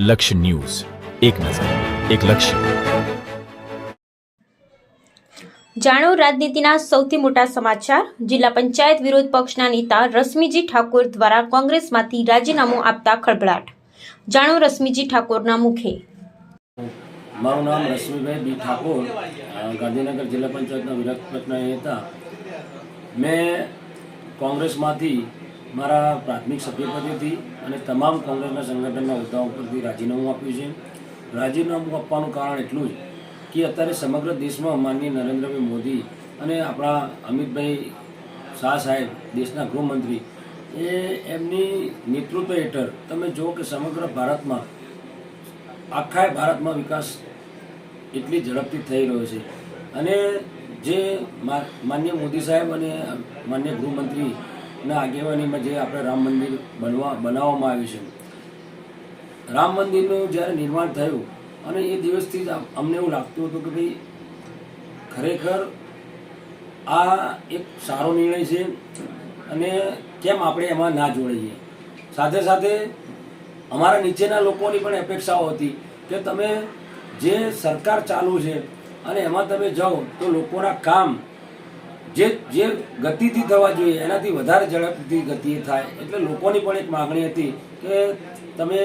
લક્ષ્ય ન્યૂઝ. એક નજર એક લક્ષ્ય. જાણો રાજનીતિના સૌથી મોટા સમાચાર. જિલ્લા પંચાયત વિરોધ પક્ષના નેતા રશ્મિજી ઠાકોર દ્વારા કોંગ્રેસમાંથી રાજીનામું આપતા ખળભળાટ. જાણો રશ્મિજી ઠાકોરના મુખે. મારું નામ રશ્મિભાઈ બી ઠાકોર ગાંધીનગર જિલ્લા પંચાયતના વિરોધ પક્ષના નેતા. મેં કોંગ્રેસમાંથી મારા પ્રાથમિક સભ્યપદેથી અને તમામ કોંગ્રેસના સંગઠનના હોદ્દા પરથી રાજીનામું આપ્યું છે. રાજીનામું આપવાનું કારણ એટલું જ કે અત્યારે સમગ્ર દેશમાં માનનીય નરેન્દ્રભાઈ મોદી અને આપણા અમિતભાઈ શાહ સાહેબ, દેશના ગૃહમંત્રી, એ એમની નેતૃત્વ હેઠળ તમે જુઓ કે સમગ્ર ભારતમાં, આખા ભારતમાં વિકાસ એટલી ઝડપથી થઈ રહ્યો છે. અને જે માન્ય મોદી સાહેબ અને માનનીય ગૃહમંત્રીના આગેવાનીમાં જે આપણે રામ મંદિર બનવા બનાવવામાં આવ્યું છે. રામ મંદિરનું જ્યારે નિર્માણ થયું અને એ દિવસથી જ અમને એવું લાગતું હતું કે ભાઈ, ખરેખર આ એક સારો નિર્ણય છે અને કેમ આપણે એમાં ના જોડાઈએ? સાથે સાથે અમારા નીચેના લોકોની પણ અપેક્ષાઓ હતી કે તમે જે સરકાર ચાલુ છે અને એમાં તમે જાઓ તો લોકોના કામ જે જે ગતિથી થવા જોઈએ, એનાથી વધારે ઝડપથી ગતિએ થાય, એટલે લોકોની પણ એક માગણી હતી કે તમે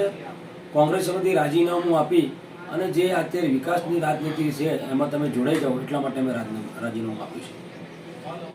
કોંગ્રેસમાંથી રાજીનામું આપી અને જે અત્યારે વિકાસની રાજનીતિ છે, એમાં તમે જોડાઈ જાઓ, એટલા માટે અમે રાજીનામું આપ્યું છે.